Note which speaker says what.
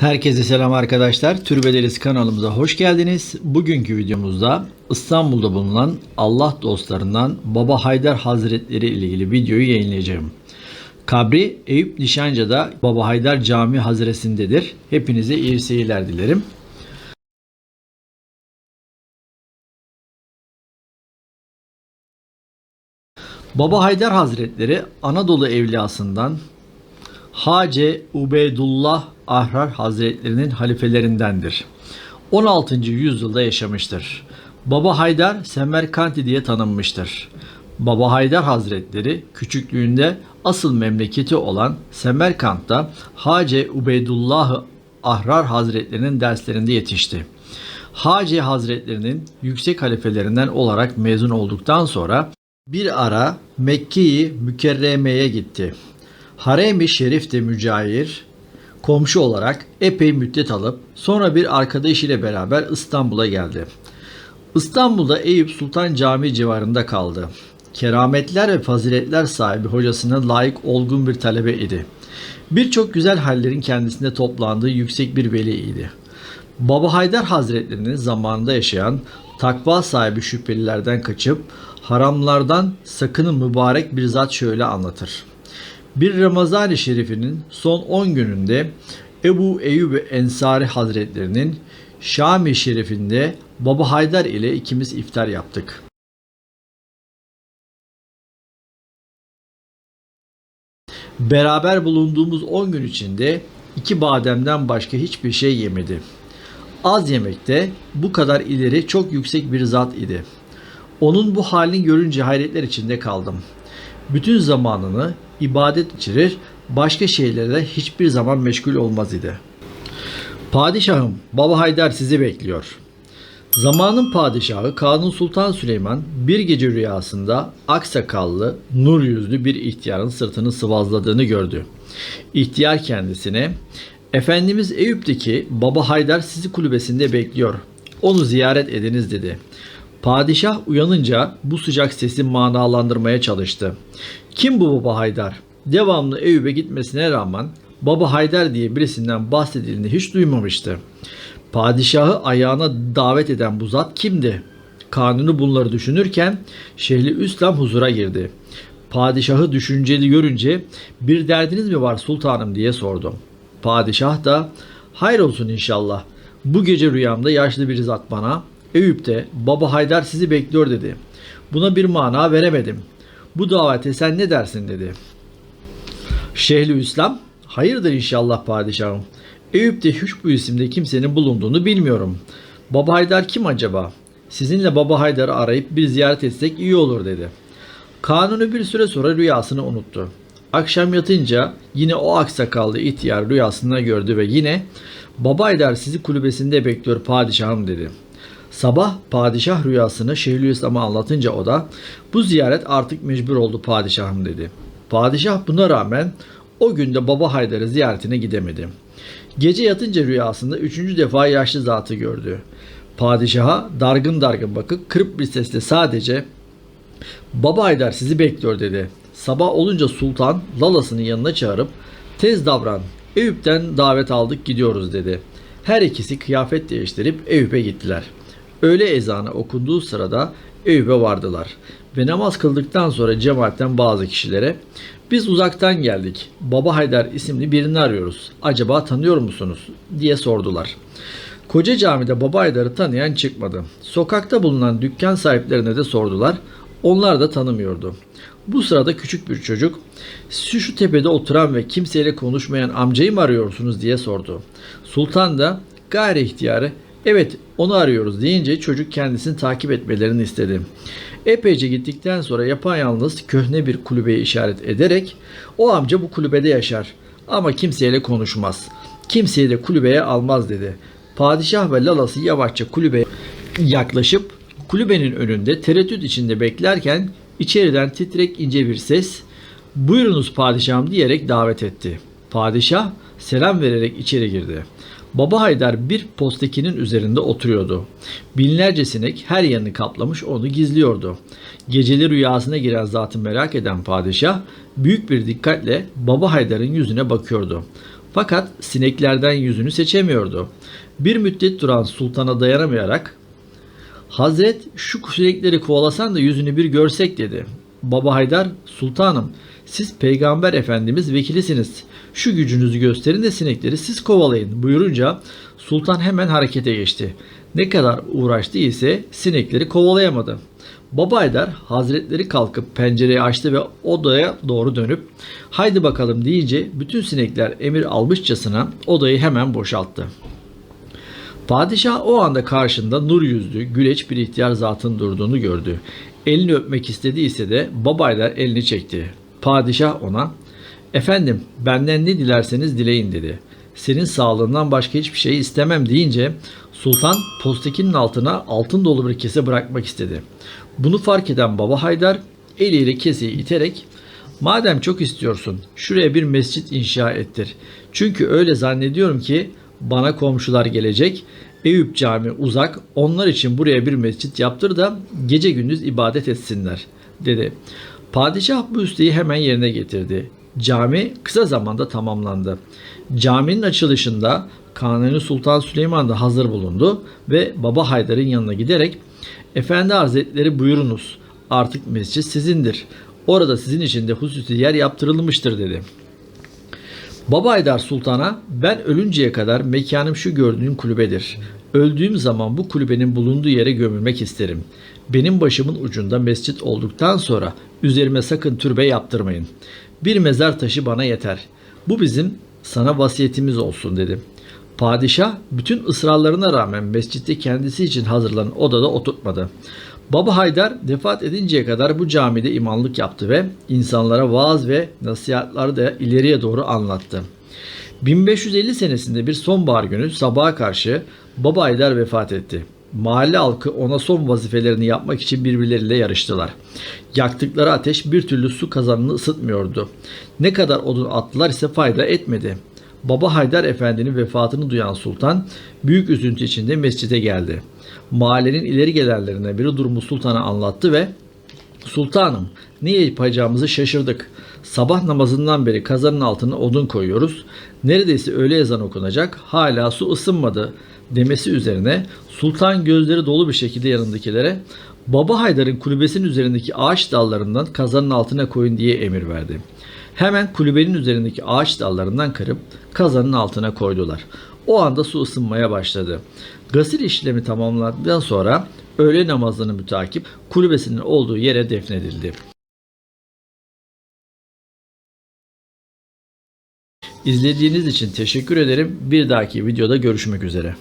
Speaker 1: Herkese selam arkadaşlar. Türbedeliz kanalımıza hoş geldiniz. Bugünkü videomuzda İstanbul'da bulunan Allah dostlarından Baba Haydar Hazretleri ile ilgili videoyu yayınlayacağım. Kabri Eyüp Nişancı'da Baba Haydar Cami Hazresindedir. Hepinize iyi seyirler dilerim. Baba Haydar Hazretleri Anadolu evliyasından Hace Ubeydullah Ahrar Hazretlerinin halifelerindendir. 16. yüzyılda yaşamıştır. Baba Haydar Semerkanti diye tanınmıştır. Baba Haydar Hazretleri küçüklüğünde asıl memleketi olan Semerkant'ta Hace Ubeydullah Ahrar Hazretlerinin derslerinde yetişti. Hace Hazretlerinin yüksek halifelerinden olarak mezun olduktan sonra bir ara Mekke-i Mükerreme'ye gitti. Harem-i Şerif'te mücahir, komşu olarak epey müddet alıp sonra bir arkadaş ile beraber İstanbul'a geldi. İstanbul'da Eyüp Sultan Camii civarında kaldı. Kerametler ve faziletler sahibi hocasına layık olgun bir talebe idi. Birçok güzel hallerin kendisinde toplandığı yüksek bir veliydi. Baba Haydar Hazretlerinin zamanında yaşayan takva sahibi şüphelilerden kaçıp haramlardan sakının mübarek bir zat şöyle anlatır. Bir Ramazan-ı Şerif'inin son 10 gününde Ebu Eyyub Ensari Hazretlerinin Şam-ı Şerif'inde Baba Haydar ile ikimiz iftar yaptık. Beraber bulunduğumuz 10 gün içinde iki bademden başka hiçbir şey yemedi. Az yemekte bu kadar ileri çok yüksek bir zat idi. Onun bu halini görünce hayretler içinde kaldım. Bütün zamanını ibadet içerir, başka şeylerle hiçbir zaman meşgul olmaz idi. Padişahım, Baba Haydar sizi bekliyor. Zamanın padişahı Kanun Sultan Süleyman bir gece rüyasında aksakallı, nur yüzlü bir ihtiyarın sırtını sıvazladığını gördü. İhtiyar kendisine, Efendimiz Eyüp'teki Baba Haydar sizi kulübesinde bekliyor. Onu ziyaret ediniz dedi. Padişah uyanınca bu sıcak sesi manalandırmaya çalıştı. Kim bu Baba Haydar? Devamlı Eyüp'e gitmesine rağmen Baba Haydar diye birisinden bahsedildiğini hiç duymamıştı. Padişahı ayağına davet eden bu zat kimdi? Kanunu bunları düşünürken Şehli Üslam huzura girdi. Padişahı düşünceli görünce bir derdiniz mi var sultanım diye sordu. Padişah da hayır olsun inşallah. Bu gece rüyamda yaşlı bir zat bana Eyüp'te Baba Haydar sizi bekliyor dedi. Buna bir mana veremedim. Bu davete sen ne dersin dedi. Şehli İslam hayırdır inşallah padişahım. Eyüp'te hiç bu isimde kimsenin bulunduğunu bilmiyorum. Baba Haydar kim acaba? Sizinle Baba Haydar'ı arayıp bir ziyaret etsek iyi olur dedi. Kanuni bir süre sonra rüyasını unuttu. Akşam yatınca yine o aksakallı ihtiyar rüyasında gördü ve yine Baba Haydar sizi kulübesinde bekliyor padişahım dedi. Sabah padişah rüyasını Şeyhülislam'a anlatınca o da bu ziyaret artık mecbur oldu padişahım dedi. Padişah buna rağmen o günde Baba Haydar'ı ziyaretine gidemedi. Gece yatınca rüyasında üçüncü defa yaşlı zatı gördü. Padişaha dargın dargın bakıp kırık bir sesle sadece Baba Haydar sizi bekliyor dedi. Sabah olunca sultan lalasının yanına çağırıp tez davran Eyüp'ten davet aldık gidiyoruz dedi. Her ikisi kıyafet değiştirip Eyüp'e gittiler. Öğle ezanı okunduğu sırada Eyüp'e vardılar ve namaz kıldıktan sonra cemaatten bazı kişilere biz uzaktan geldik. Baba Haydar isimli birini arıyoruz. Acaba tanıyor musunuz? diye sordular. Koca camide Baba Haydar'ı tanıyan çıkmadı. Sokakta bulunan dükkan sahiplerine de sordular. Onlar da tanımıyordu. Bu sırada küçük bir çocuk şu şu tepede oturan ve kimseyle konuşmayan amcayı mı arıyorsunuz diye sordu. Sultan da gayri ihtiyarı evet onu arıyoruz deyince çocuk kendisini takip etmelerini istedi. Epeyce gittikten sonra yapayalnız köhne bir kulübeye işaret ederek o amca bu kulübede yaşar ama kimseyle konuşmaz. Kimseyi de kulübeye almaz dedi. Padişah ve lalası yavaşça kulübeye yaklaşıp kulübenin önünde tereddüt içinde beklerken içeriden titrek ince bir ses buyurunuz padişahım diyerek davet etti. Padişah selam vererek içeri girdi. Baba Haydar bir postekinin üzerinde oturuyordu. Binlerce sinek her yanını kaplamış onu gizliyordu. Geceli rüyasına giren zatı merak eden padişah büyük bir dikkatle Baba Haydar'ın yüzüne bakıyordu. Fakat sineklerden yüzünü seçemiyordu. Bir müddet duran sultana dayanamayarak Hazret şu sinekleri kovalasan da yüzünü bir görsek dedi. Baba Haydar, sultanım siz peygamber efendimiz vekilisiniz. Şu gücünüzü gösterin de sinekleri siz kovalayın buyurunca sultan hemen harekete geçti. Ne kadar uğraştı ise sinekleri kovalayamadı. Baba Haydar hazretleri kalkıp pencereyi açtı ve odaya doğru dönüp haydi bakalım deyince bütün sinekler emir almışçasına odayı hemen boşalttı. Padişah o anda karşında nur yüzlü, güleç bir ihtiyar zatın durduğunu gördü. Elini öpmek istediyse de babaylar elini çekti. Padişah ona, efendim benden ne dilerseniz dileyin dedi. Senin sağlığından başka hiçbir şey istemem deyince sultan postekinin altına altın dolu bir kese bırakmak istedi. Bunu fark eden baba Haydar eliyle keseyi iterek Madem çok istiyorsun şuraya bir mescit inşa ettir. Çünkü öyle zannediyorum ki bana komşular gelecek. Eyüp cami uzak. Onlar için buraya bir mescit yaptır da gece gündüz ibadet etsinler dedi. Padişah bu isteği hemen yerine getirdi. Cami kısa zamanda tamamlandı. Caminin açılışında Kanuni Sultan Süleyman da hazır bulundu ve Baba Haydar'ın yanına giderek Efendi Hazretleri buyurunuz artık mescit sizindir. Orada sizin için de hususi yer yaptırılmıştır dedi. Baba Haydar Sultan'a ben ölünceye kadar mekanım şu gördüğün kulübedir. Öldüğüm zaman bu kulübenin bulunduğu yere gömülmek isterim. Benim başımın ucunda mescit olduktan sonra üzerime sakın türbe yaptırmayın. Bir mezar taşı bana yeter. Bu bizim sana vasiyetimiz olsun dedim. Padişah bütün ısrarlarına rağmen mescitte kendisi için hazırlanan odada oturtmadı. Baba Haydar vefat edinceye kadar bu camide imanlık yaptı ve insanlara vaaz ve nasihatları da ileriye doğru anlattı. 1550 senesinde bir sonbahar günü sabaha karşı Baba Haydar vefat etti. Mahalle halkı ona son vazifelerini yapmak için birbirleriyle yarıştılar. Yaktıkları ateş bir türlü su kazanını ısıtmıyordu. Ne kadar odun attılar ise fayda etmedi. Baba Haydar Efendi'nin vefatını duyan sultan büyük üzüntü içinde mescide geldi. Mahallenin ileri gelenlerinden biri durumu sultana anlattı ve Sultanım ne yapacağımızı şaşırdık. Sabah namazından beri kazanın altına odun koyuyoruz. Neredeyse öğle ezan okunacak. Hala su ısınmadı demesi üzerine sultan gözleri dolu bir şekilde yanındakilere Baba Haydar'ın kulübesinin üzerindeki ağaç dallarından kazanın altına koyun diye emir verdi. Hemen kulübenin üzerindeki ağaç dallarından kırıp kazanın altına koydular. O anda su ısınmaya başladı. Gasil işlemi tamamlandıktan sonra öğle namazını mütakip kulübesinin olduğu yere defnedildi. İzlediğiniz için teşekkür ederim. Bir dahaki videoda görüşmek üzere.